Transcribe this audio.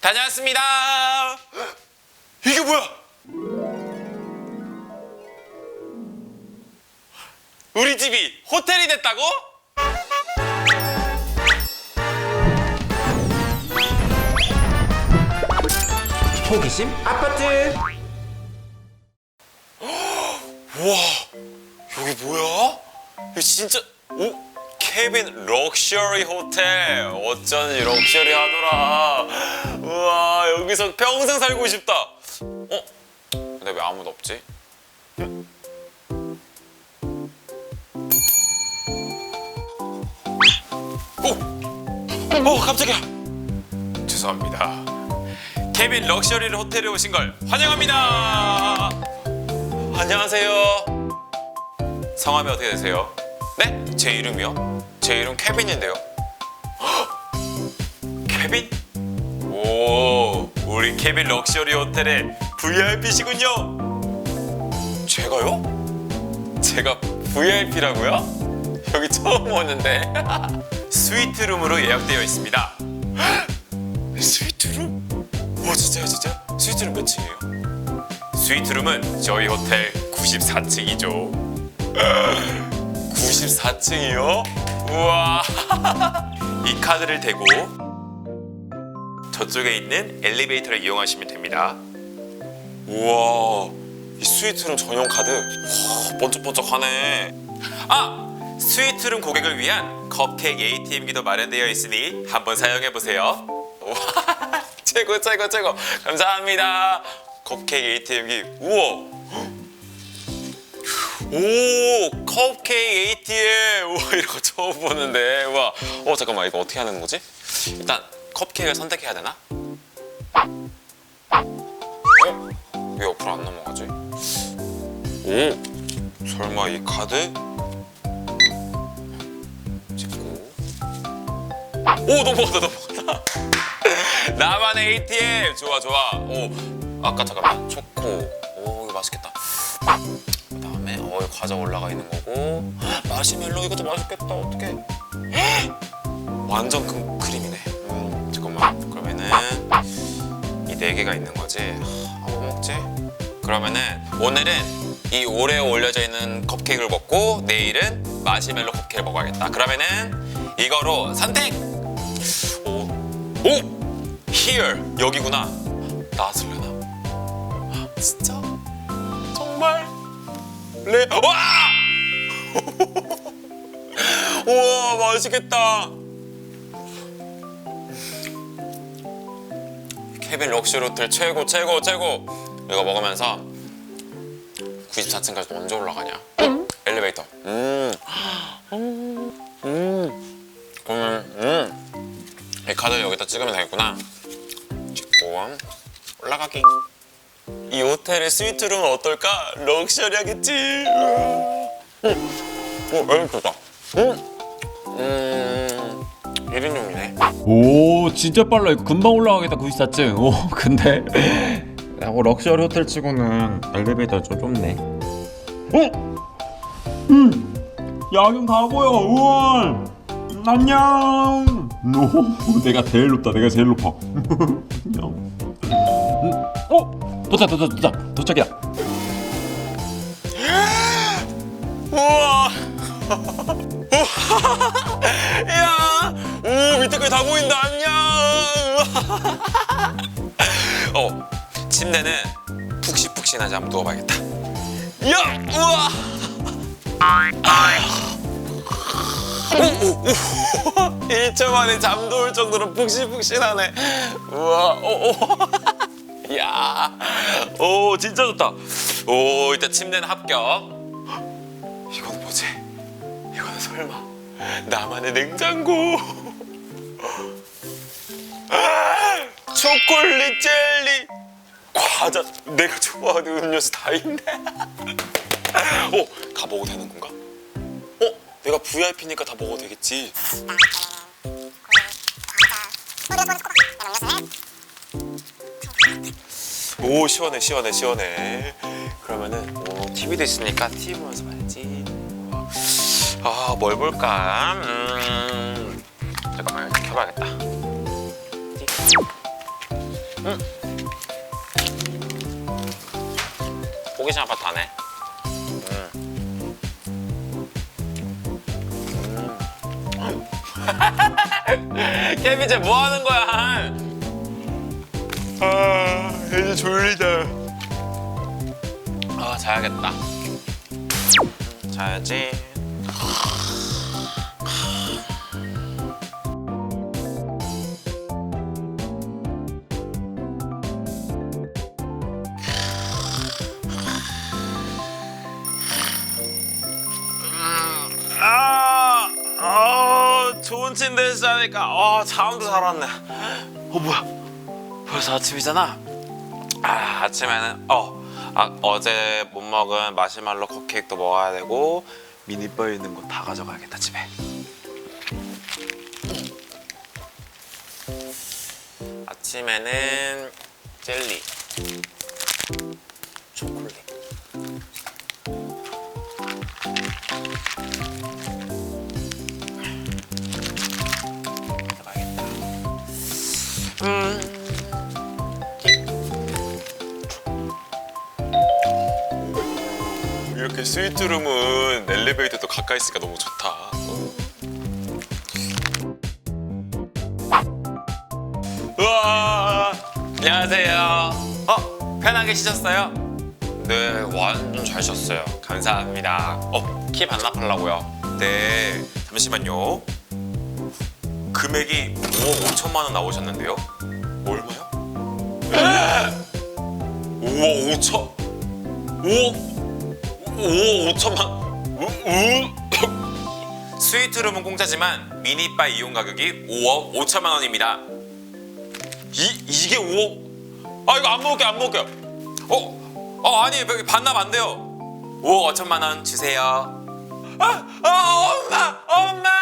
다녀왔습니다. 이게 뭐야? 우리 집이 호텔이 됐다고? 호기심 아파트 우와, 여기 뭐야? 이거 진짜 오 케빈 럭셔리 호텔 어쩐지 럭셔리하더라. 여기서 평생 살고 싶다. 어? 근데 왜 아무도 없지? 오, 오 깜짝이야. 죄송합니다. 케빈 럭셔리 호텔에 오신 걸 환영합니다. 안녕하세요. 성함이 어떻게 되세요? 네? 제 이름이요? 제 이름 케빈인데요. 헉! 케빈? 오, 우리 케빈 럭셔리 호텔의 VIP시군요. 제가요? 제가 VIP라고요? 여기 처음 오는데. 스위트룸으로 예약되어 있습니다. 헉! 스위트룸? 오, 진짜요, 진짜? 스위트룸 몇 층이에요? 스위트룸은 저희 호텔 94층이죠. 94층이요? 우와. 이 카드를 대고 저쪽에 있는 엘리베이터를 이용하시면 됩니다. 우와. 이 스위트룸 전용 카드. 와, 번쩍번쩍하네. 아! 스위트룸 고객을 위한 컵케이크 ATM기도 마련되어 있으니 한번 사용해 보세요. 최고 최고 최고 감사합니다. 컵케이크 ATM기 우와 오 컵케이크 ATM 우와 이런 거 처음 보는데 우와 어 잠깐만 이거 어떻게 하는 거지? 일단 컵케이크를 선택해야 되나? 어? 왜 옆으로 안 넘어가지? 오 설마 이 카드? 찍고. 오 넘어갔다 넘어갔다. 나만의 ATM 좋아 좋아. 오 아까 잠깐만. 초코. 오 이거 맛있겠다. 그 다음에 어 이거 과자 올라가 있는 거고. 마시멜로 이것도 맛있겠다. 어떡해. 완전 큰 크림이네 네 개가 있는 거지 아, 뭐 먹지 그러면은 오늘은 이 오레오 올려져 있는 컵케이크를 먹고 내일은 마시멜로 컵케이크를 먹어야겠다 그러면은 이거로 선택 오, 오! Here! 여기구나. 나왔을려나? 진짜? 정말? 레, 와! 우와, 맛있겠다. 케빈 호텔 최고, 최고, 최고. 이거 먹으면서 94층까지 언제 올라가냐? 엘리베이터. 음. 음. 그러면, 음. 이 카드를 여기다 찍으면 되겠구나. 찍고 올라가기. 이 호텔의 스위트룸은 어떨까? 럭셔리하겠지. 음, 어, 맛있겠다. 음, 음, 1인용이네. 오 진짜 빨라. 이거 금방 올라가겠다 94층 오 근데. 어, 럭셔리 호텔 치고는 엘리베이터 좀 좁네. 어? 음 야경 다 보여. 우와. 안녕. 오 내가 제일 높다. 내가 제일 높아. 안녕. 음, 어? 도착 도착 도착. 도착이다. 우와. 밑에까지 다 보인다. 안녕. 어, 침대는 푹신푹신하지 한번 누워봐야겠다. 야, 우와. 오, 오, 오. 1초 만에 잠도 올 정도로 푹신푹신하네. 우와, 오, 오. 야, 오, 진짜 좋다. 오, 일단 침대는 합격. 이건 뭐지? 이건 설마 나만의 냉장고? 초콜릿 젤리 과자 내가 좋아하는 음료수 다 있네. 어 가먹어도 되는 건가? 어 내가 VIP니까 다 먹어도 되겠지. 오 시원해 시원해 시원해. 그러면은 오 TV도 있으니까 TV 보면서 봐야지. 아 뭘 볼까? 음 잠깐만 켜봐야겠다. 호기심 아파트네. 케빈 쟤뭐 하는 거야? 아 이제 졸리다. 아 자야겠다. 자야지. 아, 좋은 침대에서 자니까 아, 잠도 잘 왔네. 어 뭐야? 벌써 아침이잖아. 아, 아침에는 어, 아, 어제 못 먹은 마시멜로 컵케이크도 먹어야 되고 미니바 있는 거 다 가져가야겠다 집에. 아침에는 젤리, 초콜릿. 이렇게 스위트룸은 엘리베이터도 가까이 있으니까 너무 좋다. 우와, 안녕하세요. 어, 편하게 쉬셨어요? 네, 완전 잘 쉬었어요. 감사합니다. 어, 키 반납하려고요. 네, 잠시만요. 금액이 5억 5천만 원 나오셨는데요? 얼마요? 5억 5천? 5억 5억 5천만 우, 우. 스위트룸은 공짜지만 미니바 이용 가격이 5억 5천만 원입니다. 이 이게 5억? 아 이거 안 먹을게 안 먹을게요. 어? 어 아니 반납 안 돼요. 5억 5천만 원 주세요. 아, 아 엄마 엄마.